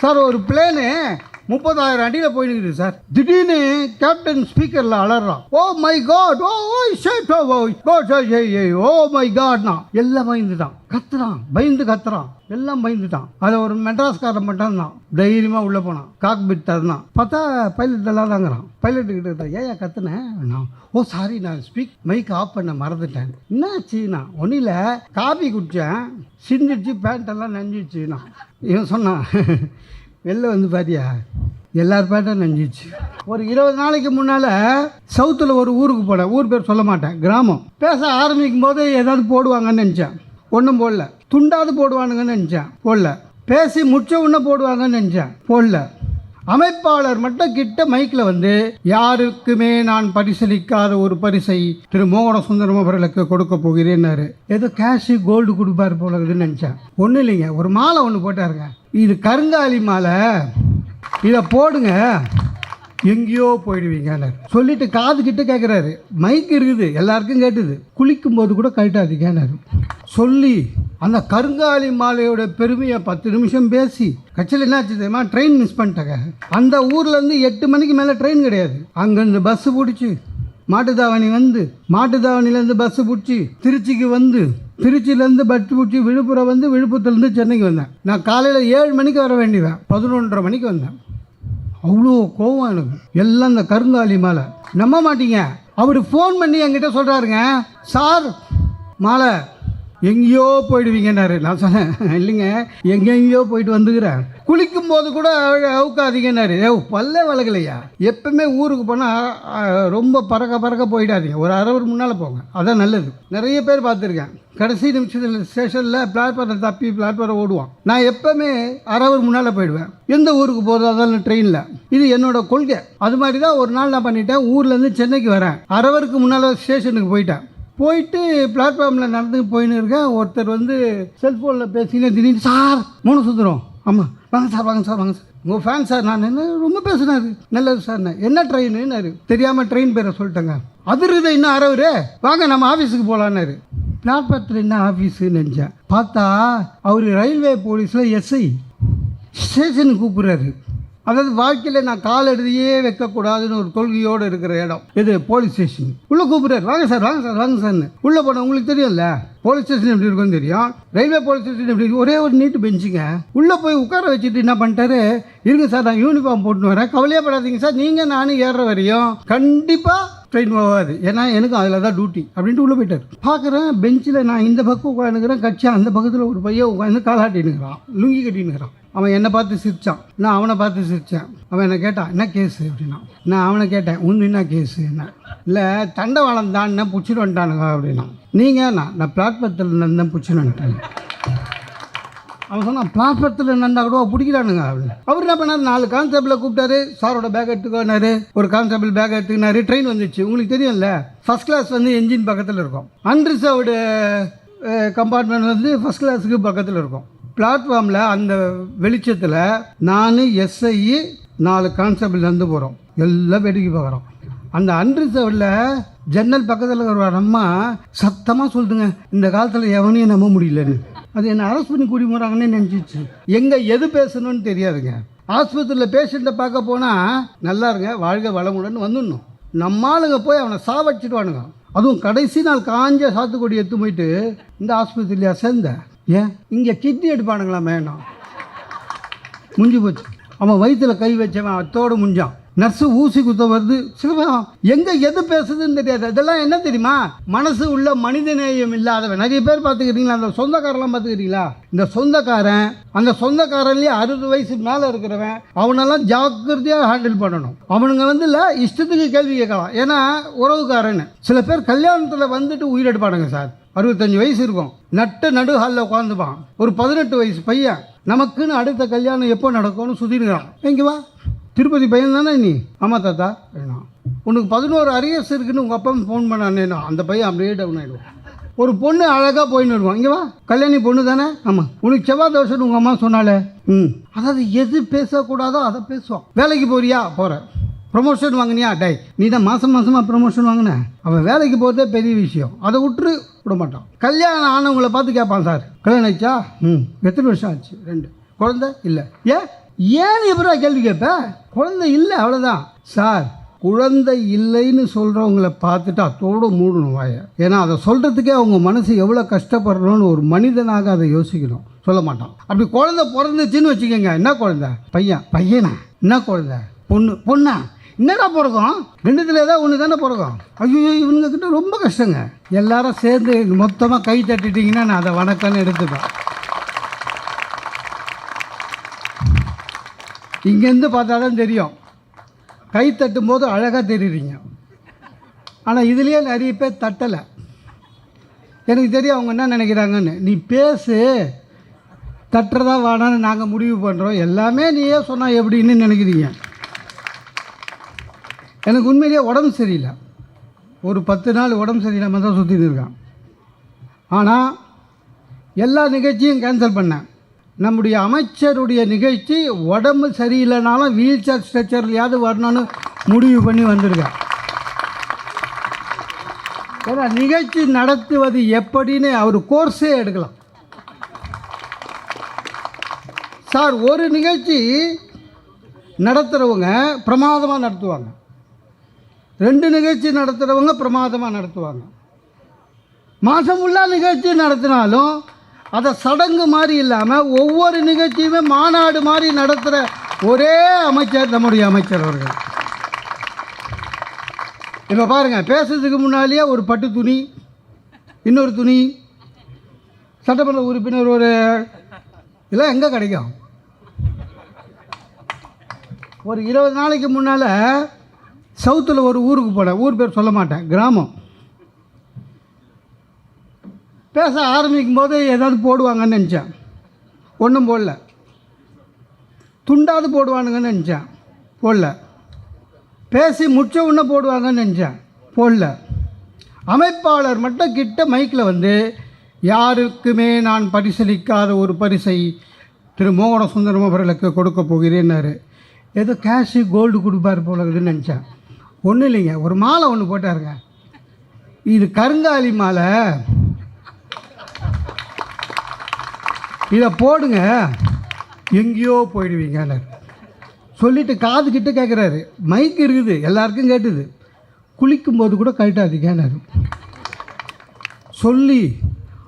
Sir ஒரு plane முப்பதாயிரம் அடியில் போயிடுக்குது சார். திடீர்னு கேப்டன் ஸ்பீக்கரில் அலறான் ஓ மை காட் ஓ ஓய் shade oh oh God oh my காட்னா எல்லாம் பயந்துட்டான். கத்துறான் பயந்து கத்துறான். எல்லாம் பயந்துட்டான். அதில் ஒரு மெட்ராஸ்காரன் மட்டும் தான் தைரியமாக உள்ளே போனான். காக்பிட் தரலாம் பார்த்தா பைலட் எல்லாம் தாங்கிறான். பைலட் கிட்ட ஏன் கத்துனேன் நான் oh, ஓ சாரி நான் ஸ்பீக் மைக் ஆஃப் பண்ண மறந்துட்டேன். என்னாச்சு? நான் ஒன்றும் இல்லை. காபி குடித்தேன் சிந்திச்சு பேண்ட் எல்லாம் நஞ்சிச்சு நான் இவன் சொன்னான். வெளில வந்து பாத்தியா? எல்லார் பேட்டும் நஞ்சிச்சு ஒரு இருபது நாளைக்கு முன்னால் சவுத்தில் ஒரு ஊருக்கு போனேன். ஊர் பேர் சொல்ல மாட்டேன். கிராமம். பேச ஆரம்பிக்கும் போது ஏதாவது போடுவாங்கன்னு நினச்சேன். ஒன்றும் போடல. துண்டாவது போடுவானுங்கன்னு நினச்சேன். போடல. பேசி முடிச்ச உடனே போடுவாங்கன்னு நினச்சேன். போடல. அமைப்பாளர் மட்டும் கிட்ட மைக்கில் வந்து யாருக்குமே நான் பரிசளிக்காத ஒரு பரிசை திரு மோகன சுந்தரம் அவர்களுக்கு கொடுக்க போகிறேன்னாரு. ஏதோ கேஷு கோல்டு கொடுப்பாரு போல இருக்குதுன்னு நினச்சேன். ஒன்றும் இல்லைங்க. ஒரு மாலை ஒன்று போட்டாருங்க. இது கருங்காலி மாலை. இதை போடுங்க. எங்கேயோ போயிடுவீங்க சொல்லிட்டு காது கிட்ட கேட்குறாரு மைக் இருக்குது எல்லாருக்கும் கேட்டுது. குளிக்கும் போது கூட கழட்டாதீங்கன்னாரு சொல்லி அந்த கருங்காலி மாலையோட பெருமையை பத்து நிமிஷம் பேசி கட்சியில் என்ன ஆச்சு தெரியுமா? ட்ரெயின் மிஸ் பண்ணிட்டாங்க. அந்த ஊர்லேருந்து எட்டு மணிக்கு மேலே ட்ரெயின் கிடையாது. அங்கேருந்து பஸ்ஸு பிடிச்சி மாட்டுத்தாவணி வந்து மாட்டுத்தாவணிலேருந்து பஸ்ஸு பிடிச்சி திருச்சிக்கு வந்து திருச்சியிலேருந்து பட்டு பிடிச்சி விழுப்புரம் வந்து விழுப்புரத்துலேருந்து சென்னைக்கு வந்தேன். நான் காலையில் ஏழு மணிக்கு வர வேண்டியவன் பதினொன்றரை மணிக்கு வந்தேன். அவ்வளோ கோவம் எனக்கு. எல்லாம் இந்த கருங்காலி மாலை. நம்ப மாட்டீங்க. அவர் ஃபோன் பண்ணி என்கிட்ட சொல்கிறாருங்க சார் மாலை எங்கேயோ போயிடுவீங்கன்னாரு. நான் சொன்னேன் இல்லைங்க. எங்கெங்கேயோ போயிட்டு வந்துக்கிறேன். குளிக்கும் போது கூட அவுக்காதீங்கன்னாரு. ஏ பல்ல வளகலையா எப்பவுமே ஊருக்கு போனால் ரொம்ப பறக்க பறக்க போயிடாதீங்க. ஒரு அரை முன்னால் போங்க. அதான் நல்லது. நிறைய பேர் பார்த்துருக்கேன். கடைசி நிமிஷத்தில் ஸ்டேஷனில் பிளாட்ஃபார்ம் தப்பி பிளாட்ஃபார்ம் ஓடுவான். நான் எப்பவுமே அரை முன்னால் போயிடுவேன். எந்த ஊருக்கு போகிறதா இருந்தாலும் ட்ரெயினில். இது என்னோட கொள்கை. அது மாதிரி தான் ஒரு நாள் நான் பண்ணிட்டேன். ஊர்லேருந்து சென்னைக்கு வரேன். அரை முன்னால் ஸ்டேஷனுக்கு போயிட்டேன். போயிட்டு பிளாட்ஃபார்மில் நடந்து போயின்னு இருக்கேன். ஒருத்தர் வந்து செல்ஃபோனில் பேசினே திடீர்னு சார் மூணு சுந்தரம் ஆமாம் வாங்க சார் வாங்க சார் வாங்க சார். உங்கள் ஃபேன் சார் நான் என்ன ரொம்ப பேசுனாரு. நல்லது சார் என்ன ட்ரெயின்னு தெரியாமல் ட்ரெயின் பேரை சொல்லிட்டேங்க. அதிருது இன்னும் அறவுரு. வாங்க நம்ம ஆஃபீஸுக்கு போகலான்னாரு பிளாட்ஃபார்த்தில் என்ன ஆஃபீஸுன்னு நினச்சேன். பார்த்தா அவர் ரயில்வே போலீஸில் எஸ்ஐ ஸ்டேஷனுக்கு கூப்பிட்றாரு. அதாவது வாழ்க்கையில் நான் கால் எடுத்தையே வைக்கக்கூடாதுன்னு ஒரு கொள்கையோடு இருக்கிற இடம். இது போலீஸ் ஸ்டேஷன் உள்ளே கூப்பிட்றாரு. வாங்க சார் வாங்க சார் வாங்க சார்னு உள்ளே போன உங்களுக்கு தெரியும்ல? போலீஸ் ஸ்டேஷன் எப்படி இருக்கும்னு தெரியும்? ரயில்வே போலீஸ் ஸ்டேஷன் எப்படி இருக்கு? ஒரே ஒரு நீட்டு பெஞ்சுங்க உள்ளே போய் உட்கார வச்சுட்டு என்ன பண்ணிட்டாரு? இருங்க சார் நான் யூனிஃபார்ம் போட்டு வரேன். கவலையே படாதீங்க சார் நீங்கள் நானும் ஏறுற வரையும் கண்டிப்பாக ட்ரெயின் போகாது. ஏன்னா எனக்கு அதில் தான் டியூட்டி அப்படின்ட்டு உள்ளே போயிட்டார். பார்க்குறேன் பெஞ்சில் நான் இந்த பக்கம் உட்காந்துக்கிறேன். கட்சி அந்த பக்கத்தில் ஒரு பையன் உட்காந்து காலாட்டினுக்கிறான் லுங்கி கட்டினுக்கிறான் அவன் என்னை பார்த்து சிரித்தான் நான் அவனை பார்த்து சிரித்தேன் அவன் என்னை கேட்டான் என்ன கேஸு அப்படின்னா நான் அவனை கேட்டேன். உன் என்ன கேஸு என்ன. இல்லை தண்டவாளம் தான் என்ன பிடிச்சிட்டு வந்துட்டானுங்க. அப்படின்னா நீங்கள் நான் நான் பிளாட்பத்தில் இருந்தேன் பிடிச்சிட்டு வந்துட்டேன். அவன் சொன்னான் பிளாட்பாரத்தில் நண்டா கூட பிடிக்கிறானுங்க அப்படின்னு. அவர் என்ன பண்ணார்? நாலு கான்ஸ்டபிளை கூப்பிட்டாரு. சாரோட பேக் எடுத்துக்கோனாரு ஒரு கான்ஸ்டபிள் பேக் எடுத்துக்கினாரு. ட்ரெயின் வந்துச்சு. உங்களுக்கு தெரியும்ல? ஃபர்ஸ்ட் கிளாஸ் வந்து என்ஜின் பக்கத்தில் இருக்கும். அன்ரிசர்வ்டு கம்பார்ட்மெண்ட் வந்து ஃபர்ஸ்ட் கிளாஸுக்கு பக்கத்தில் இருக்கும். பிளாட்ஃபார்மில் அந்த வெளிச்சத்தில் நான் எஸ்ஐ நாலு கான்ஸ்டபிள் நடந்து போகிறோம் எல்லாம் வேடிக்கை பார்க்குறோம் அந்த அன்ரிசர்வ்டில் ஜன்னல் பக்கத்தில் இருக்கிற அம்மா சத்தமாக சொல்லுதுங்க. இந்த காலத்தில் எவனையும் நம்ப முடியலன்னு. அது என்னை அரெஸ்ட் பண்ணி கூட்டி போகிறாங்கன்னு நினச்சிச்சு. எங்கே எது பேசணும்னு தெரியாதுங்க. ஆஸ்பத்திரியில் பேஷண்ட்டை பார்க்க போனால் நல்லா இருங்க வாழ்க வளமுடன் வந்துடணும். நம்ம ஆளுங்க போய் அவனை சாவடிச்சிடுவானுங்க. அதுவும் கடைசி நாள் காஞ்ச சாத்துக்குடி எடுத்து போயிட்டு இந்த ஆஸ்பத்திரியிலையா சேர்ந்த? ஏன்? இங்கே கிட்னி எடுப்பானுங்களா வேணாம் முடிஞ்சு போச்சு. அவன் வயிற்றுல கை வச்சவன் அத்தோடு முடிஞ்சான் நர்ஸு ஊசி குத்த வருது. சிவம் எங்கே எது பேசுதுன்னு தெரியாது. இதெல்லாம் என்ன தெரியுமா? மனசு உள்ள மனிதநேயம் இல்லாதவன். நிறைய பேர் பார்த்துக்கிறீங்களா அந்த சொந்தக்காரெல்லாம் பார்த்துக்கிறீங்களா இந்த சொந்தக்காரன் அந்த சொந்தக்காரன்லேயே அறுபது வயசு மேலே இருக்கிறவன் அவனெல்லாம் ஜாக்கிரதையாக ஹேண்டில் பண்ணணும். அவனுங்க வந்து இல்லை இஷ்டத்துக்கு கேள்வி கேட்கலாம். ஏன்னா உறவுக்காரன் சில பேர் கல்யாணத்தில் வந்துட்டு உயிரெடுப்பானுங்க சார். அறுபத்தஞ்சு வயசு இருக்கும். நட்ட நடு ஹாலில் உட்காந்துப்பான் ஒரு பதினெட்டு வயசு பையன். நமக்குன்னு அடுத்த கல்யாணம் எப்போ நடக்கும்னு சுற்றிருக்கிறான் எங்கே வா. திருப்பதி பையன் தானே நீ? ஆமாம் தாத்தா. உனக்கு பதினோரு அரியர்ஸ் இருக்குன்னு உங்கள் அப்பா ஃபோன் பண்ணானேனா அந்த பையன் அப்படியே டவுன் ஆகிடுவான் ஒரு பொண்ணு அழகாக போயின்னு வருவான். இங்கே வா. கல்யாணி பொண்ணு தானே? ஆமாம் உனக்கு செவ்வாய் தோஷம்னு உங்கள் அம்மா சொன்னாலே. ம். அதாவது எது பேசக்கூடாதோ அதை பேசுவான். வேலைக்கு போறியா? போகிறேன் ப்ரொமோஷன் வாங்கினியா? டை நீ தான் மாதம் மாதமாக ப்ரொமோஷன் வாங்கின. அவன் வேலைக்கு போகிறதே பெரிய விஷயம். அதை விட்டுரு. விட மாட்டான் கல்யாணம் ஆனவங்களை பார்த்து கேட்பான் சார். கல்யாணம் ஆயிடுச்சா? ம். எத்தனை வருஷம் ஆச்சு? ரெண்டு. குழந்தை இல்லை. ஏன்? ஏன் எப்படா கேள்வி கேட்ப? குழந்தை இல்லை அவ்வளோதான் சார் குழந்தை இல்லைன்னு சொல்கிறவங்கள பார்த்துட்டு அத்தோடு மூடணும் வாயை. ஏன்னா அதை சொல்கிறதுக்கே அவங்க மனசு எவ்வளோ கஷ்டப்படுறோன்னு ஒரு மனிதனாக அதை யோசிக்கணும். சொல்ல மாட்டான். அப்படி குழந்தை பிறந்துச்சுன்னு வச்சுக்கோங்க. என்ன குழந்தை? பையன். பையனா? என்ன குழந்தை? பொண்ணு. பொண்ணா? என்னடா பிறக்கும் ரெண்டுத்துல ஏதாவது ஒன்று தானே பிறக்கும் ஐயோ இவனுங்க கிட்ட ரொம்ப கஷ்டங்க. எல்லாரும் சேர்ந்து மொத்தமாக கை தட்டிட்டீங்கன்னா நான் அதை வணக்கம்னு எடுத்துப்பேன். இங்கேருந்து பார்த்தா தான் தெரியும். கை தட்டும் போது அழகாக தெரியுறீங்க. ஆனால் இதுலேயே நிறைய பேர் தட்டலை. எனக்கு தெரியும் அவங்க என்ன நினைக்கிறாங்கன்னு. நீ பேசு. தட்டுறதா வேணான்னு நாங்கள் முடிவு பண்ணுறோம் எல்லாமே நீயே சொன்னால் எப்படின்னு நினைக்கிறீங்க. எனக்கு உண்மையிலேயே உடம்பு சரியில்லை. ஒரு பத்து நாள் உடம்பு சரியில்லாமல் தான் சுற்றிட்டு இருக்கான். ஆனால் எல்லா நிகழ்ச்சியும் கேன்சல் பண்ணேன். நம்முடைய அமைச்சருடைய நிகழ்ச்சி உடம்பு சரியில்லைனாலும் வீல் சேர் ஸ்ட்ரெச்சர்லையாவது வரணும்னு முடிவு பண்ணி வந்திருக்கேன். ஏன்னா நிகழ்ச்சி நடத்துவது எப்படின்னு அவர் கோர்ஸே எடுக்கலாம். சார் ஒரு நிகழ்ச்சி நடத்துகிறவங்க பிரமாதமாக நடத்துவாங்க. ரெண்டு நிகழ்ச்சி நடத்துகிறவங்க பிரமாதமாக நடத்துவாங்க. மாதம் ஃபுல்லாக நிகழ்ச்சி நடத்தினாலும் அதை சடங்கு மாதிரி இல்லாமல் ஒவ்வொரு நிகழ்ச்சியுமே மாநாடு மாதிரி நடத்துகிற ஒரே அமைச்சர் நம்முடைய அமைச்சர் அவர்கள். இப்போ பாருங்கள் பேசுறதுக்கு முன்னாலேயே ஒரு பட்டு துணி இன்னொரு துணி சட்டமன்ற உறுப்பினர் ஒரு இதெல்லாம் எங்கே கிடைக்கும்? ஒரு இருபது நாளைக்கு முன்னால் சவுத்தில் ஒரு ஊருக்கு போனேன் ஊர் பேர் சொல்ல மாட்டேன் கிராமம். பேச ஆரம்பிக்கும் போது ஏதாவது போடுவாங்கன்னு நினச்சேன். ஒன்றும் போடல. துண்டாவது போடுவானுங்கன்னு நினச்சேன். போடல. பேசி முடிச்ச உடனே போடுவாங்கன்னு நினச்சேன். போடல. அமைப்பாளர் மட்டும் கிட்ட மைக்கில் வந்து யாருக்குமே நான் பரிசளிக்காத ஒரு பரிசை திரு. மோகன சுந்தரம் அவர்களுக்கு கொடுக்க போகிறேன்னாரு. ஏதோ கேஷு கோல்டு கொடுப்பார் போல இருக்குதுன்னு நினச்சேன். ஒன்றும் இல்லைங்க. ஒரு மாலை ஒன்று போட்டாருங்க. இது கருங்காலி மாலை. இதை போடுங்க. எங்கேயோ போயிடுவீங்கன்னாரு சொல்லிட்டு காது கிட்ட கேட்குறாரு மைக் இருக்குது. எல்லாருக்கும் கேட்டுது. குளிக்கும்போது கூட கழட்டாதீங்கன்னாரு சொல்லி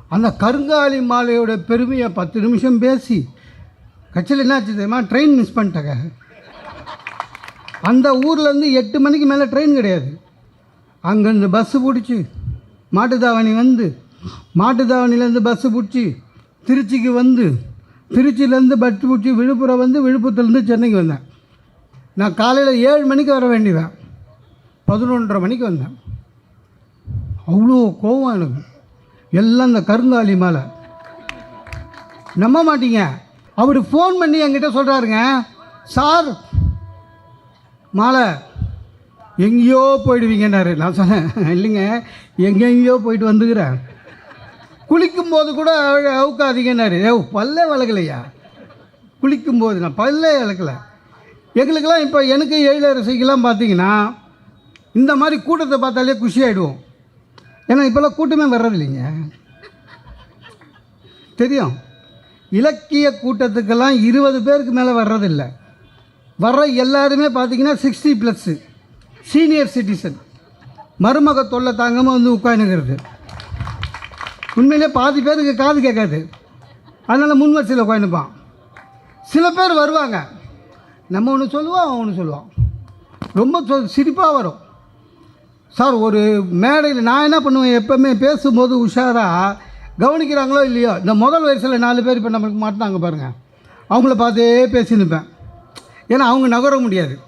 அந்த கருங்காலி மாலையோட பெருமையை பத்து நிமிஷம் பேசி கட்சியில் என்னாச்சு தெரியுமா? ட்ரெயின் மிஸ் பண்ணிட்டேங்க. அந்த ஊர்லேருந்து எட்டு மணிக்கு மேலே ட்ரெயின் கிடையாது. அங்கேருந்து பஸ்ஸு பிடிச்சி மாட்டுத்தாவணி வந்து மாட்டுத்தாவணிலேருந்து பஸ்ஸு பிடிச்சி திருச்சிக்கு வந்து திருச்சியிலேருந்து பஸ் பிடிச்சி விழுப்புரம் வந்து விழுப்புரத்துலேருந்து சென்னைக்கு வந்தேன். நான் காலையில் ஏழு மணிக்கு வர வேண்டியவன். பதினொன்றரை மணிக்கு வந்தேன். அவ்வளோ கோவம் எனக்கு. எல்லாம் இந்த கருங்காலி மேலே. நம்ப மாட்டீங்க. அவர் ஃபோன் பண்ணி என்கிட்ட சொல்கிறாருங்க சார் மாலை எங்கேயோ போயிடுவீங்கன்னாரு. நான் சொன்னேன் இல்லைங்க எங்கெங்கேயோ போயிட்டு வந்துக்கிறேன். குளிக்கும்போது கூட அவுக்காதீங்கன்னாரு. ஏ பல்லே வளர்க்கலையா? குளிக்கும்போது நான் பல்லே வளர்க்கல. எங்களுக்கெல்லாம் இப்போ எனக்கு எழிலரசிக்கெல்லாம் பார்த்தீங்கன்னா இந்த மாதிரி கூட்டத்தை பார்த்தாலே குஷி ஆகிடுவோம் ஏன்னா இப்போல்லாம் கூட்டமே வர்றதில்லைங்க. தெரியும்? இலக்கிய கூட்டத்துக்கெல்லாம் இருபது பேருக்கு மேலே வர்றதில்லை. வர்ற எல்லாருமே பார்த்திங்கன்னா சிக்ஸ்டி ப்ளஸ்ஸு சீனியர் சிட்டிசன் மருமக தொல்லை தாங்காமல் வந்து உட்காந்துக்கிறது உண்மையிலே பாதி பேருக்கு காது கேட்காது. அதனால் முன் வரிசையில் உட்காந்துப்பான் சில பேர் வருவாங்க. நம்ம ஒன்று சொல்லுவோம் அவன் ஒன்று சொல்லுவான். ரொம்ப சிரிப்பாக வரும். சார் ஒரு மேடையில் நான் என்ன பண்ணுவேன்? எப்போவுமே பேசும்போது உஷாராக கவனிக்கிறாங்களோ இல்லையோ? இந்த முதல் வயசில் நாலு பேர் இப்போ நம்மளுக்கு மாட்டினாங்க பாருங்கள் அவங்கள பார்த்தே பேசி நிற்பேன் ஏன்னா அவங்க நகர முடியாது.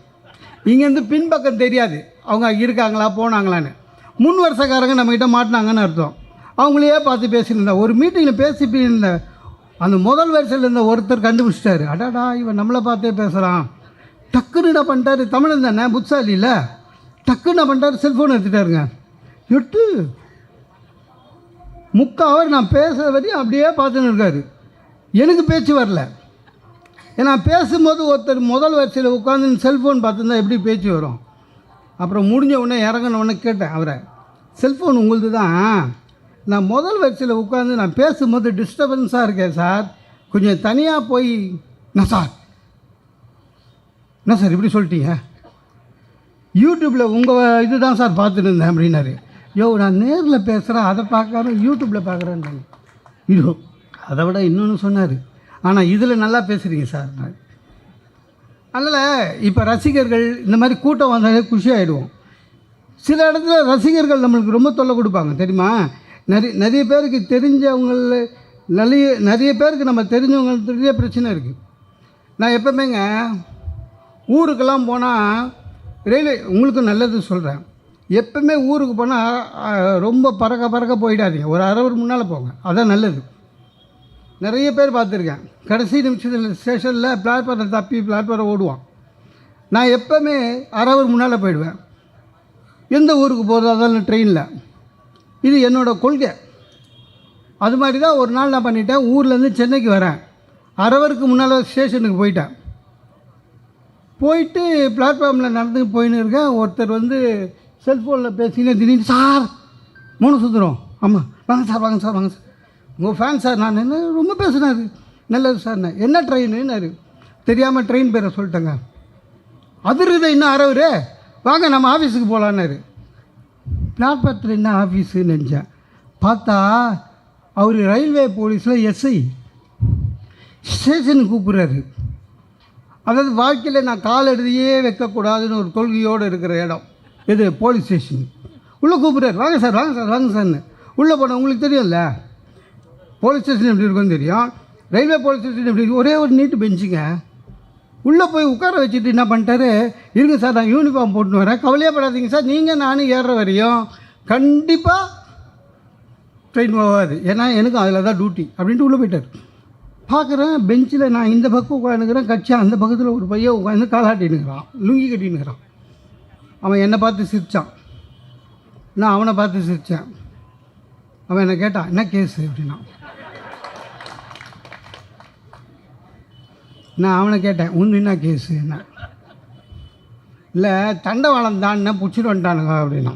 இங்கேருந்து பின்பக்கம் தெரியாது. அவங்க இருக்காங்களா போனாங்களான்னு. முன் வருஷக்காரங்க நம்மக்கிட்ட மாட்டினாங்கன்னு அர்த்தம். அவங்களையே பார்த்து பேசியிருந்தேன் ஒரு மீட்டிங்கில் பேசி இருந்த அந்த முதல் வரிசையில் இருந்த ஒருத்தர் கண்டுபிடிச்சிட்டாரு. அடாடா இவன் நம்மளை பார்த்தே பேசுகிறான் டக்குன்னு என்ன பண்ணிட்டாரு தமிழன் தானே புட்சாலி இல்லை. டக்குன்னு என்ன பண்ணிட்டாரு செல்ஃபோன் எடுத்துட்டாருங்க. எட்டு முக்கால் அவர் நான் பேசுகிற வரையும் அப்படியே பார்த்துன்னு இருக்காரு. எனக்கு பேச்சு வரல. ஏன்னா பேசும்போது ஒருத்தர் முதல் வரிசையில் உட்காந்து செல்ஃபோன் பார்த்துருந்தா எப்படி பேச்சு வரும்? அப்புறம் முடிஞ்ச உடனே இறங்கின உடனே கேட்டேன் அவரை. செல்ஃபோன் உங்களுது தான் நான் முதல் வரிசையில் உட்காந்து நான் பேசும்போது டிஸ்டர்பன்ஸாக இருக்கேன் சார். கொஞ்சம் தனியாக போய் நான் சார்? என்ன சார் இப்படி சொல்லிட்டீங்க? யூடியூப்பில் உங்கள் இது தான் சார் பார்த்துட்டு இருந்தேன் அப்படின்னாரு. யோ நான் நேரில் பேசுகிறேன் அதை பார்க்குறேன் யூடியூப்பில் பார்க்குறேன்னு ஐயோ அதை விட இன்னொன்று சொன்னார். ஆனால் இதில் நல்லா பேசுகிறீங்க சார். அதனால் இப்போ ரசிகர்கள் இந்த மாதிரி கூட்டம் வந்தாலே குஷி ஆகிடுவோம் சில இடத்துல ரசிகர்கள் நம்மளுக்கு ரொம்ப தொல்லை கொடுப்பாங்க தெரியுமா? நிறைய நிறைய பேருக்கு தெரிஞ்சவங்கள நிறைய நிறைய பேருக்கு நம்ம தெரிஞ்சவங்களுக்கு நிறைய பிரச்சனை இருக்குது நான் எப்போவுமேங்க ஊருக்கெல்லாம் போனால் ரயில்வே உங்களுக்கு நல்லது சொல்கிறேன் எப்பவுமே ஊருக்கு போனால் ரொம்ப பறக்க பறக்க போயிடாதீங்க. ஒரு அரை ஒரு முன்னால் போங்க. அதான் நல்லது. நிறைய பேர் பார்த்துருக்கேன். கடைசி நிமிஷத்தில் ஸ்டேஷனில் பிளாட்ஃபார்மில் தப்பி பிளாட்ஃபார்ம் ஓடுவான். நான் எப்போவுமே அரை ஒரு முன்னால் போயிடுவேன். எந்த ஊருக்கு போகிறதா அதெல்லாம் ட்ரெயினில் இது என்னோடய கொள்கை. அது மாதிரி தான் ஒரு நாள் நான் பண்ணிட்டேன். ஊர்லேருந்து சென்னைக்கு வரேன். அரவருக்கு முன்னால் ஸ்டேஷனுக்கு போயிட்டேன். போயிட்டு பிளாட்ஃபார்மில் நடந்து போயின்னு இருக்கேன். ஒருத்தர் வந்து செல்ஃபோனில் பேசினே திடீர்னு சார் மூணு சுற்றுறோம் ஆமாம் வாங்க சார் வாங்க சார் வாங்க சார். உங்கள் ஃபேன் சார் நான் என்ன ரொம்ப பேசுனாரு. நல்லது சார் என்ன ட்ரெயினுன்னாரு தெரியாமல் ட்ரெயின் பேரை சொல்லிட்டேங்க. அதிருத இன்னும் அரவரு வாங்க நம்ம ஆஃபீஸுக்கு போகலான்னாரு பிளாட்ஃபாரத்தில் என்ன ஆஃபீஸுன்னு நினச்சேன். பார்த்தா அவர் ரயில்வே போலீஸில் எஸ்ஐ ஸ்டேஷனுக்கு கூப்பிட்றாரு. அதாவது வாழ்க்கையில் நான் கால் எடுதியே வைக்கக்கூடாதுன்னு ஒரு கொள்கையோடு இருக்கிற இடம். இது போலீஸ் ஸ்டேஷன் உள்ளே கூப்பிட்றாரு. வாங்க சார் வாங்க சார் வாங்க சார்னு உள்ளே போன உங்களுக்கு தெரியும்ல? போலீஸ் ஸ்டேஷன் எப்படி இருக்குன்னு தெரியும் ரயில்வே போலீஸ் ஸ்டேஷன் எப்படி ஒரே ஒரு நீட்டு பெஞ்சுங்க உள்ளே போய் உட்கார வச்சுட்டு என்ன பண்ணிட்டாரு? இருங்க சார் நான் யூனிஃபார்ம் போட்டுன்னு வரேன். கவலையே படாதீங்க சார் நீங்கள் நானும் ஏறுற வரையும் கண்டிப்பாக ட்ரெயின் போகாது. ஏன்னா எனக்கு அதில் தான் டியூட்டி அப்படின்ட்டு உள்ளே போயிட்டார். பார்க்குறேன் பெஞ்சில் நான் இந்த பக்கம் உட்காந்துக்கிறேன் கட்சி அந்த பக்கத்தில் ஒரு பையன் உட்காந்து காலாட்டினுக்கிறான் லுங்கி கட்டினுக்கிறான் அவன் என்னை பார்த்து சிரித்தான் நான் அவனை பார்த்து சிரித்தேன் அவன் என்னை கேட்டான் என்ன கேஸு அப்படின்னா நான் அவனை கேட்டேன் உன் என்ன கேஸு என்ன. இல்லை தண்டவாளம் தான் பிடிச்சிட்டு வந்துட்டானுங்க அப்படின்னா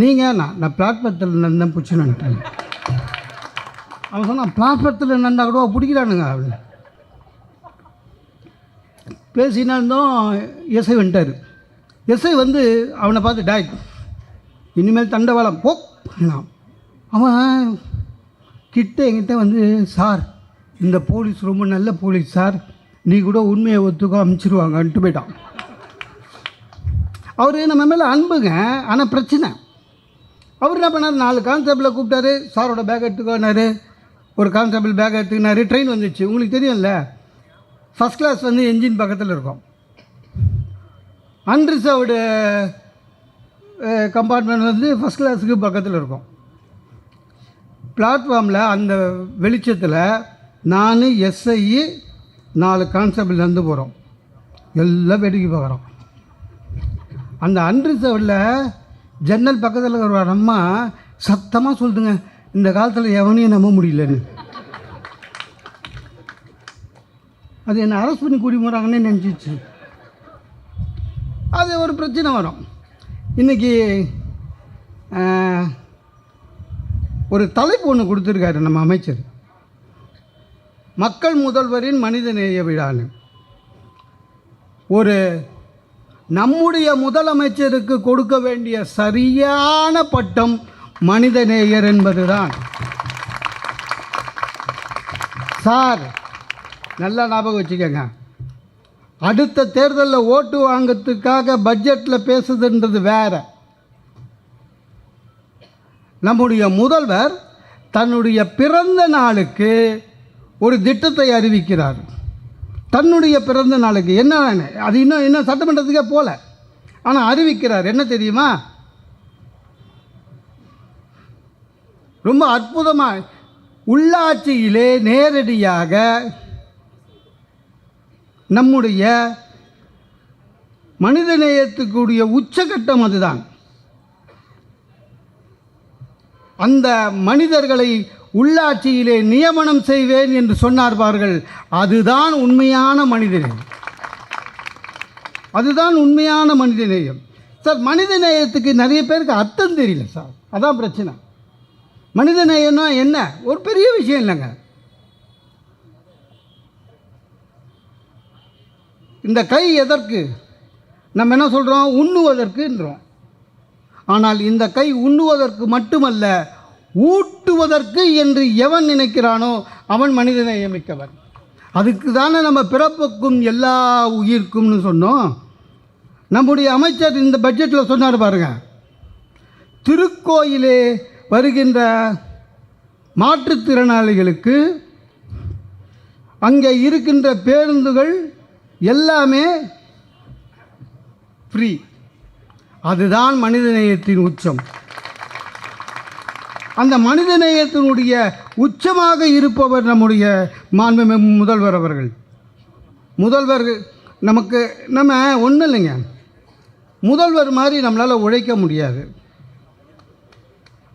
நீங்கள் நான் நான் பிளாட்பாரத்தில் நடந்தேன் பிடிச்சிட்டு வந்துட்டேன். அவன் சொன்னான் பிளாட்பாரத்தில் நடந்தா கூட பிடிக்கிறானுங்க அப்படின்னு. பேசினா இருந்தோம் எஸ்ஐ வந்துட்டார். எஸ்ஐ வந்து அவனை பார்த்து டாய் இனிமேல் தண்டவாளம் போ அவன் கிட்ட என்கிட்ட வந்து சார் இந்த போலீஸ் ரொம்ப நல்ல போலீஸ் சார். நீ கூட உண்மையை ஒத்துக்க அமுச்சிருவாங்கன்ட்டு போயிட்டான். அவர் நம்ம மேலே அன்புங்க ஆனால் பிரச்சனை. அவர் என்ன பண்ணார்? நாலு கான்ஸ்டபிளை கூப்பிட்டாரு. சாரோட பேக் எடுத்துக்கோனாரு. ஒரு கான்ஸ்டபிள் பேக் எடுத்துக்கினாரு. ட்ரெயின் வந்துச்சு. உங்களுக்கு தெரியும்ல? ஃபஸ்ட் கிளாஸ் வந்து என்ஜின் பக்கத்தில் இருக்கும். அன்ரிசர்வ்டு கம்பார்ட்மெண்ட் வந்து ஃபஸ்ட் கிளாஸுக்கு பக்கத்தில் இருக்கும். பிளாட்ஃபார்மில் அந்த வெளிச்சத்தில் நான் எஸ்ஐ நாலு கான்ஸ்டபிள் நடந்து போகிறோம் எல்லாம் வேடிக்கை பார்க்குறோம். அந்த அன்ரிசர்வில் ஜன்னல் பக்கத்தில் இருக்கிற ஒரு அம்மா சத்தமாக சொல்லுதுங்க. இந்த காலத்தில் எவனையும் நம்ப முடியலன்னு. அது என்னை அரெஸ்ட் பண்ணி கூடி போகிறாங்கன்னு நினச்சிச்சு. அது ஒரு பிரச்சனை வரும். இன்றைக்கி ஒரு தலைப்பு ஒன்று கொடுத்துருக்காரு நம்ம அமைச்சர். மக்கள் முதல்வரின் மனிதநேய விழான்னு. ஒரு நம்முடைய முதலமைச்சருக்கு கொடுக்க வேண்டிய சரியான பட்டம் மனிதநேயர் என்பதுதான். சார் நல்லா ஞாபகம் வச்சுக்கோங்க. அடுத்த தேர்தலில் ஓட்டு வாங்கிறதுக்காக பட்ஜெட்டில் பேசுதுன்றது வேற. நம்முடைய முதல்வர் தன்னுடைய பிறந்த நாளுக்கு ஒரு திட்டத்தை அறிவிக்கிறார். தன்னுடைய பிறந்த நாளுக்கு என்ன அது இன்னும் இன்னும் சட்டமன்றத்துக்கே போகல ஆனால் அறிவிக்கிறார். என்ன தெரியுமா? ரொம்ப அற்புதமாக உள்ளாட்சியிலே நேரடியாக நம்முடைய மனிதநேயத்துக்குரிய உச்சகட்டம் அதுதான். அந்த மனிதர்களை உள்ளாட்சியிலே நியமனம் செய்வேன் என்று சொன்னார்பார்கள். அதுதான் உண்மையான மனிதநேயம். அதுதான் உண்மையான மனிதநேயம். சார் மனிதநேயத்துக்கு நிறைய பேருக்கு அர்த்தம் தெரியல சார். அதான் பிரச்சனை. மனிதநேயம்னா என்ன? ஒரு பெரிய விஷயம் இல்லைங்க. இந்த கை எதற்கு? நம்ம என்ன சொல்கிறோம் உண்ணுவதற்குன்றோம். ஆனால் இந்த கை உண்ணுவதற்கு மட்டுமல்ல ஊட்டுவதற்கு என்று எவன் நினைக்கிறானோ அவன் மனிதனை நியமிக்கவன். அதுக்கு தானே நம்ம பிறப்புக்கும் எல்லா உயிர்க்கும்னு சொன்னோம். நம்முடைய அமைச்சர் இந்த பட்ஜெட்டில் சொன்னார் பாருங்க. திருக்கோயிலே வருகின்ற மாற்றுத்திறனாளிகளுக்கு அங்கே இருக்கின்ற பேருந்துகள் எல்லாமே ஃப்ரீ அதுதான் மனிதநேயத்தின் உச்சம். அந்த மனித நேயத்தினுடைய உச்சமாக இருப்பவர் நம்முடைய மாண்பு முதல்வர் அவர்கள். முதல்வர் நமக்கு நம்ம ஒன்றும் இல்லைங்க. முதல்வர் மாதிரி நம்மளால் உழைக்க முடியாது.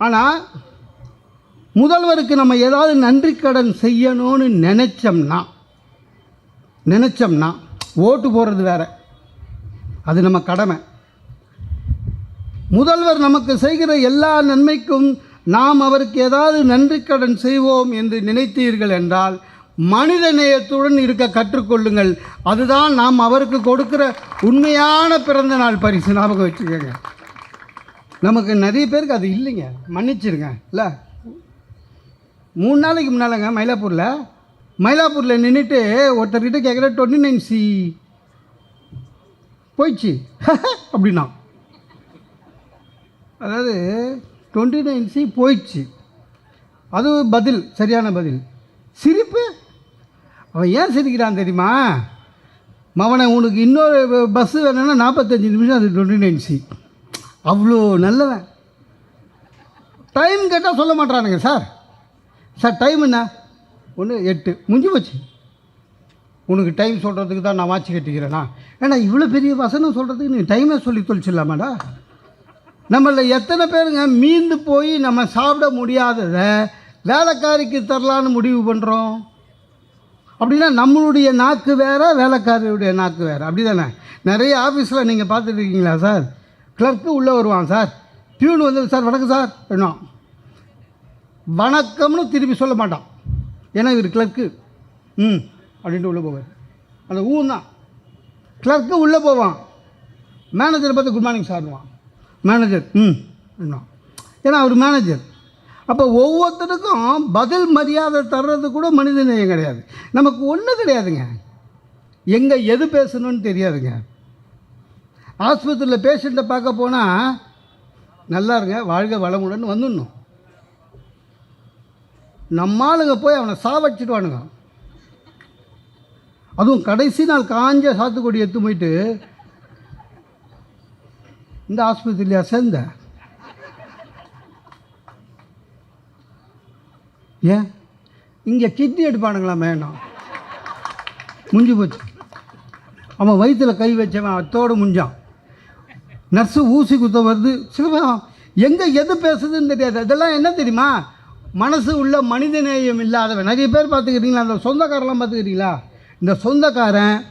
ஆனால் முதல்வருக்கு நம்ம ஏதாவது நன்றி கடன் செய்யணும்னு நினச்சோம்னா நினச்சோம்னா ஓட்டு போடுறது வேற. அது நம்ம கடமை. முதல்வர் நமக்கு செய்கிற எல்லா நன்மைக்கும் நாம் அவருக்கு ஏதாவது நன்றி கடன் செய்வோம் என்று நினைத்தீர்கள் என்றால் மனித நேயத்துடன் இருக்க கற்றுக்கொள்ளுங்கள். அதுதான் நாம் அவருக்கு கொடுக்கிற உண்மையான பிறந்த நாள் பரிசு. ஞாபகம் வச்சுக்கோங்க. நமக்கு நிறைய பேருக்கு அது இல்லைங்க. மன்னிச்சிருங்க. இல்லை? மூணு நாளைக்கு முன்னாலங்க மயிலாப்பூரில். மயிலாப்பூரில் நின்றுட்டு ஒருத்தர்கிட்ட கேட்குற டுவெண்ட்டி நைன் சி போயிடுச்சு. அப்படின்னா. அதாவது டுவெண்ட்டி நைன் சி போயிடுச்சு. அது பதில் சரியான பதில். சிரிப்பு? அவன் ஏன் சிரிக்கிறான் தெரியுமா? மவனை உனக்கு இன்னொரு பஸ்ஸு வேணும்னா நாற்பத்தஞ்சு நிமிஷம் அது டுவெண்ட்டி நைன் சி அவ்வளோ நல்லவன். டைம் கேட்டால் சொல்ல மாட்டானுங்க சார் சார் டைம் என்ன? ஒன்று எட்டு. முடிஞ்சு போச்சு. உனக்கு டைம் சொல்கிறதுக்கு தான் நான் வாட்சி கட்டிக்கிறேனா? ஏன்னா இவ்வளோ பெரிய வசனம் சொல்கிறதுக்கு நீ டைமே சொல்லி தொழிச்சிடலாமாடா நம்மள எத்தனை பேருங்க மீந்து போய் நம்ம சாப்பிட முடியாததை வேலைக்காரிக்கு தரலான்னு முடிவு பண்ணுறோம் அப்படின்னா நம்மளுடைய நாக்கு வேறு வேலைக்காரியுடைய நாக்கு வேறு. அப்படி தானே நிறைய ஆஃபீஸில் நீங்கள் பார்த்துட்ருக்கீங்களா சார் கிளர்க்கு உள்ளே வருவான் சார் பியூன் வந்து சார் வணக்கம் சார் வேணும் வணக்கம்னு திருப்பி சொல்ல மாட்டான். ஏன்னா இவர் கிளர்க்கு ம் அப்படின்ட்டு உள்ளே போவார். அந்த ஊன் தான். கிளர்க்கு உள்ளே போவான். மேனேஜரை பார்த்து குட் மார்னிங் சார்வான் மேனேஜர் ம் என்ன? ஏன்னா அவர் மேனேஜர் அப்போ ஒவ்வொருத்தருக்கும் பதில் மரியாதை தர்றது கூட மனித நேயம் கிடையாது. நமக்கு ஒன்றும் கிடையாதுங்க. எங்கே எது பேசணும்னு தெரியாதுங்க. ஆஸ்பத்திரியில் பேஷண்ட்டை பார்க்க போனால் நல்லா இருங்க வாழ்க வளமுடன் வந்துடணும். நம்ம ஆளுங்க போய் அவனை சாவடிச்சிடுவானுங்க. அதுவும் கடைசி நாள் காஞ்ச சாத்துக்குடி எடுத்து போயிட்டு இந்த ஆஸ்பத்திரியா சேர்ந்த. ஏன்? இங்கே கிட்னி எடுப்பானுங்களா வேணாம் முடிஞ்சு போச்சு. அவன் வயிற்றில் கை வச்சவன் அத்தோடு முஞ்சான். நர்ஸு ஊசி குத்த வருது. சில எங்கே எது பேசுதுன்னு தெரியாது. இதெல்லாம் என்ன தெரியுமா? மனசு உள்ள மனிதநேயம் இல்லாதவன். நிறைய பேர் பார்த்துக்கிட்டீங்களா? அந்த சொந்தக்காரெல்லாம் பார்த்துக்கிட்டீங்களா? இந்த சொந்தக்காரன்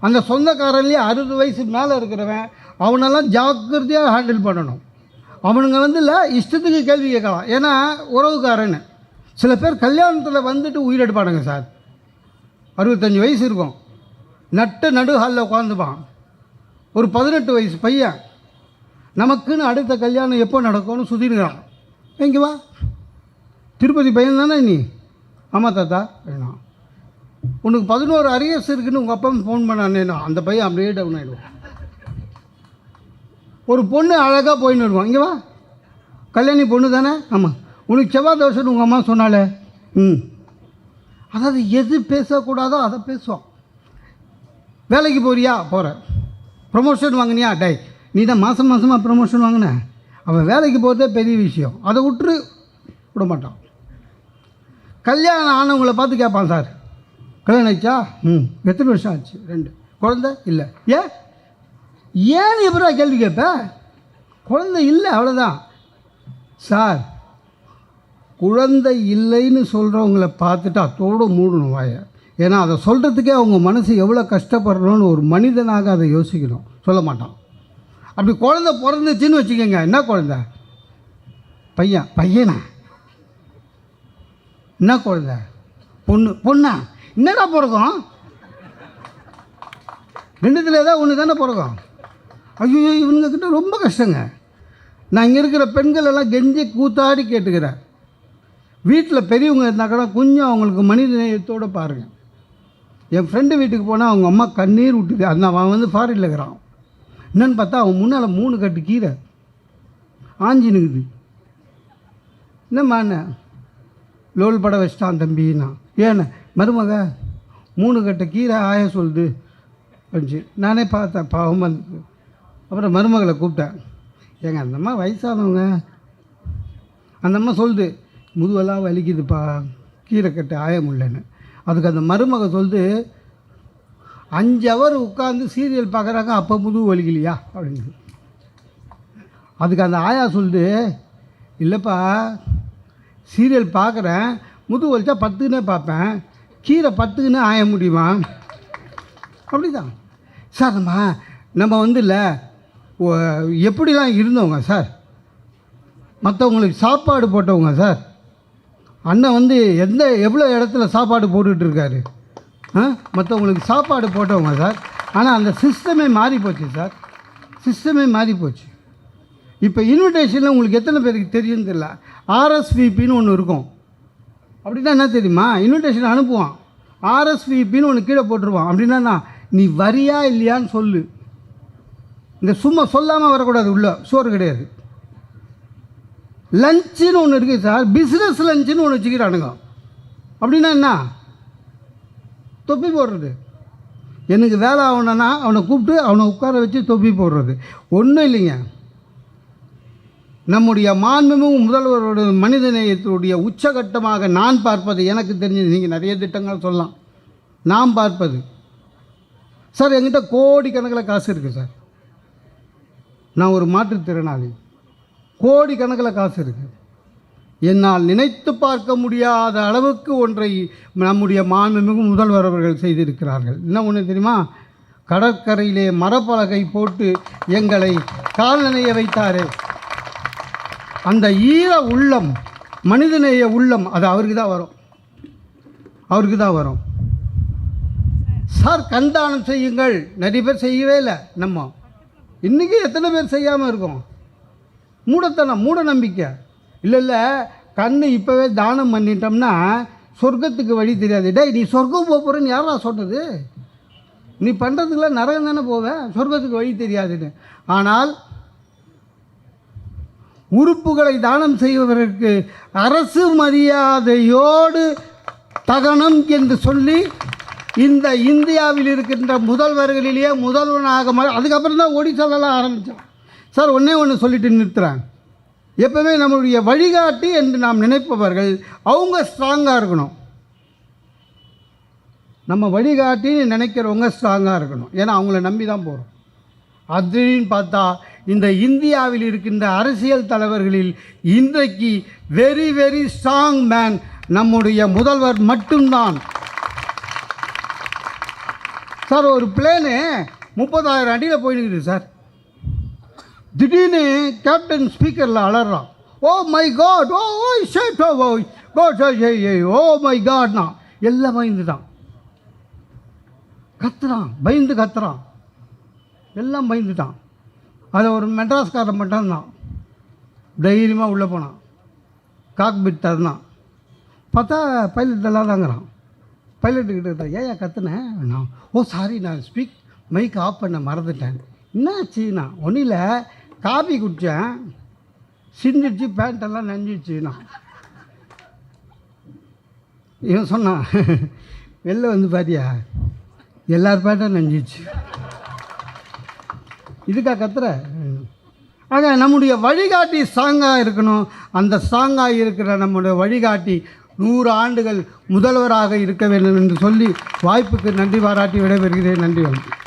அந்த சொந்தக்காரன்லேயே அறுபது வயசு மேலே இருக்கிறவன் அவனெல்லாம் ஜாக்கிரதையாக ஹேண்டில் பண்ணணும். அவனுங்க வந்து இல்லை இஷ்டத்துக்கு கேள்வி கேட்கலாம். ஏன்னா உறவுக்காரன்னு. சில பேர் கல்யாணத்தில் வந்துட்டு உயிரெடுப்பானுங்க சார். அறுபத்தஞ்சி வயசு இருக்கும். நட்டு நடு ஹாலில் உட்காந்துப்பான் ஒரு பதினெட்டு வயசு பையன். நமக்குன்னு அடுத்த கல்யாணம் எப்போ நடக்கும்னு சுற்றினுக்கிறான் எங்கே வா. திருப்பதி பையன் தானே நீ? ஆமாம் தாத்தா. வேணாம் உனக்கு பதினோரு அரியர்ஸ் இருக்குன்னு உங்கள் அப்பா ஃபோன் பண்ணானேனா அந்த பையன் அப்படியே டவுன் ஆகிடுவான் ஒரு பொண்ணு அழகாக போயின்னு வருவான். இங்கே வா. கல்யாணி பொண்ணு தானே? ஆமாம் உனக்கு செவ்வாய் தோசைன்னு உங்கள் அம்மா சொன்னாலே. ம். அதாவது எது பேசக்கூடாதோ அதை பேசுவான் வேலைக்கு போறியா? போகிற ப்ரொமோஷன் வாங்கினியா? டை நீ தான் மாதம் மாதமாக ப்ரொமோஷன் வாங்கின. அவன் வேலைக்கு போகிறதே பெரிய விஷயம். அதை விட்டுரு. விட மாட்டான். கல்யாணம் ஆனவங்களை பார்த்து கேட்பான் சார். கல்யாணம் ஆச்சா ம். எத்தனை வருஷம் ஆச்சு? ரெண்டு. குழந்தை? இல்லை. ஏன்? ஏன் இவராக கேள்வி கேட்ப குழந்தை இல்லை அவ்வளோதான் சார் குழந்தை இல்லைன்னு சொல்கிறவங்கள பார்த்துட்டு அத்தோடு மூடணும் வாயை. ஏன்னா அதை சொல்கிறதுக்கே அவங்க மனசு எவ்வளோ கஷ்டப்படுறோன்னு ஒரு மனிதனாக அதை யோசிக்கணும். சொல்ல மாட்டான். அப்படி குழந்தை பிறந்துச்சுன்னு வச்சுக்கோங்க. என்ன குழந்தை? பையன். பையனா? என்ன குழந்தை? பொண்ணு. பொண்ணா? என்னடா பிறக்கும்? ரெண்டுத்தில் ஏதாவது ஒன்று தானே பிறக்கும்? ஐயோ இவனுங்க கிட்ட ரொம்ப கஷ்டங்க. நான் இங்கே இருக்கிற பெண்கள் எல்லாம் கெஞ்சி கூத்தாடி கேட்டுக்கிறேன் வீட்டில் பெரியவங்க இருந்தால் கூட கொஞ்சம் அவங்களுக்கு மனித நேயத்தோடு பாருங்கள் என் ஃப்ரெண்டு வீட்டுக்கு போனால் அவங்க அம்மா கண்ணீர் விட்டுது அந்த அவன் வந்து ஃபாரின்ல இருக்கிறான். என்னன்னு பார்த்தா அவன் முன்னால் மூணு கட்டு கீரை. ஆஞ்சி நிற்குது என்னம்மா என்ன லோல் பட வச்சிட்டான் தம்பின்னா ஏன்னு மருமக மூணு கட்ட கீரை ஆய சொல்லுது. அப்படின்ச்சு நானே பார்த்தேன் பாவம் வந்து அப்புறம் மருமகளை கூப்பிட்டேன். ஏங்க அந்த அம்மா வயசானவங்க. அந்த அம்மா சொல்லுது முதுவெல்லாம் வலிக்குதுப்பா கீரை கட்டு ஆய முடியலன்னு. அதுக்கு அந்த மருமக சொல்லுது அஞ்சு அவர் உட்காந்து சீரியல் பார்க்குறாங்க அப்போ முதுகு வலிக்கலையா? அப்படின்னு. அதுக்கு அந்த ஆயா சொல்லுது இல்லைப்பா சீரியல் பார்க்குறேன் முதுகு வலிச்சா பத்துக்குன்னே பார்ப்பேன் கீரை பத்துக்குன்னே ஆய முடியுமா? அப்படிதான். சார் நம்ம நம்ம வந்து இல்லை எப்படிலாம் இருந்தவங்க சார்? மற்றவங்களுக்கு சாப்பாடு போட்டவங்க சார்? அண்ணன் வந்து எந்த எவ்வளோ இடத்துல சாப்பாடு போட்டுட்ருக்காரு? ஆ? மற்றவங்களுக்கு சாப்பாடு போட்டவங்க சார். ஆனால் அந்த சிஸ்டமே மாறி போச்சு சார். சிஸ்டமே மாறி போச்சு. இப்போ இன்விடேஷனில் உங்களுக்கு எத்தனை பேருக்கு தெரியும்னு தெரியல. ஆர்எஸ்விபின்னு ஒன்று இருக்கும். அப்படின்னா என்ன தெரியுமா? இன்விடேஷன் அனுப்புவான். ஆர்எஸ்விபின்னு ஒன்று கீழே போட்டுருவான். அப்படின்னா நான் நீ வரியா இல்லையான்னு சொல்லு. இந்த சும்மா சொல்லாமல் வரக்கூடாது உள்ளே சோறு கிடையாது. லஞ்சுன்னு ஒன்று இருக்குது சார் பிஸ்னஸ் லஞ்சுன்னு ஒன்று வச்சுக்கிறானுங்க. அப்படின்னா என்ன? தொப்பி போடுறது. எனக்கு வேலை ஆகணும்னா அவனை கூப்பிட்டு அவனை உட்கார வச்சு தொப்பி போடுறது. ஒன்றும் இல்லைங்க. நம்முடைய மாண்புமிகு முதல்வரோட மனிதநேயத்துடைய உச்சகட்டமாக நான் பார்ப்பது எனக்கு தெரிஞ்சது நீங்கள் நிறைய திட்டங்கள் சொல்லலாம். நான் பார்ப்பது. சார் என்கிட்ட கோடிக்கணக்கில் காசு இருக்குது சார். நான் ஒரு மாற்றுத்திறனாளி. கோடிக்கணக்கில் காசு இருக்குது என்னால் நினைத்து பார்க்க முடியாத அளவுக்கு ஒன்றை நம்முடைய மாண்புமிகு முதல்வர் அவர்கள் செய்திருக்கிறார்கள். என்ன ஒன்று தெரியுமா? கடற்கரையிலே மரப்பலகை போட்டு எங்களை கால்நனைய வைத்தாரே. அந்த ஈர உள்ளம் மனிதநேய உள்ளம் அது அவருக்கு தான் வரும். அவருக்கு தான் வரும். சார் கண்தானம் செய்யுங்கள். நிறைய பேர் செய்யவே இல்லை. நம்ம இன்றைக்கி எத்தனை பேர் செய்யாமல் இருக்கும்? மூடத்தனம் மூட நம்பிக்கை. இல்லை இல்லை கண் இப்போவே தானம் பண்ணிட்டோம்னா சொர்க்கத்துக்கு வழி தெரியாது. டேய் நீ சொர்க்கம் போக போகிறேன்னு யாரா சொன்னது? நீ பண்ணுறதுக்கெல்லாம் நரகம் தானே போவேன் சொர்க்கத்துக்கு வழி தெரியாதுன்னு. ஆனால் உறுப்புகளை தானம் செய்வதற்கு அரசு மரியாதையோடு தகனம் என்று சொல்லி இந்த இந்தியாவில் இருக்கின்ற முதல்வர்களிலேயே முதல்வனாக மாறி அதுக்கப்புறம் தான் ஒடிசாலெல்லாம் ஆரம்பித்தான் சார் ஒன்றே ஒன்று சொல்லிட்டு நிறுத்துறேன். எப்பவுமே நம்மளுடைய வழிகாட்டி என்று நாம் நினைப்பவர்கள் அவங்க ஸ்ட்ராங்காக இருக்கணும். நம்ம வழிகாட்டின்னு நினைக்கிறவங்க ஸ்ட்ராங்காக இருக்கணும். ஏன்னா அவங்கள நம்பி தான் போகிறோம் அப்படின்னு பார்த்தா இந்த இந்தியாவில் இருக்கின்ற அரசியல் தலைவர்களில் இன்றைக்கு வெரி வெரி ஸ்ட்ராங் மேன் நம்முடைய முதல்வர் மட்டும்தான். சார் ஒரு பிளேனு முப்பதாயிரம் அடியில் போயிடுக்குது சார். திடீர்னு கேப்டன் ஸ்பீக்கரில் அலறான் ஓ my God oh oh shit oh oh God oh my காட்னா. எல்லாம் பயந்துட்டான். கத்துறான் பயந்து கத்துறான். எல்லாம் பயந்துட்டான். அதை ஒரு மெட்ராஸ்காரன் மட்டும்தான். தைரியமாக உள்ளே போனான். காக்பிட் தரனான் பார்த்தா பைலட் எல்லாம் தாங்கிறான். பைலட்டுக்கிட்ட ஏன் கத்துனேன் நான் ஓ சாரி நான் ஸ்பீக் மைக் ஆஃப் பண்ண மறந்துட்டேன். என்னாச்சு நான் ஒன்றும் இல்லை காபி குடித்தேன் சிந்திச்சு பேண்ட்டெல்லாம் நனைஞ்சிச்சு நான் இவன் சொன்னான் வெளில வந்து பாத்தியா? எல்லார் பேண்ட்டும் நனைஞ்சிச்சு இதுக்கா கத்துற? ஆக நம்முடைய வழிகாட்டி ஸ்ட்ராங்காக இருக்கணும். அந்த ஸ்ட்ராங்காக இருக்கிற நம்முடைய வழிகாட்டி நூறு ஆண்டுகள் முதல்வராக இருக்க வேண்டும் என்று சொல்லி வாய்ப்புக்கு நன்றி பாராட்டி விடைபெறுகிறேன். நன்றி வணக்கம்.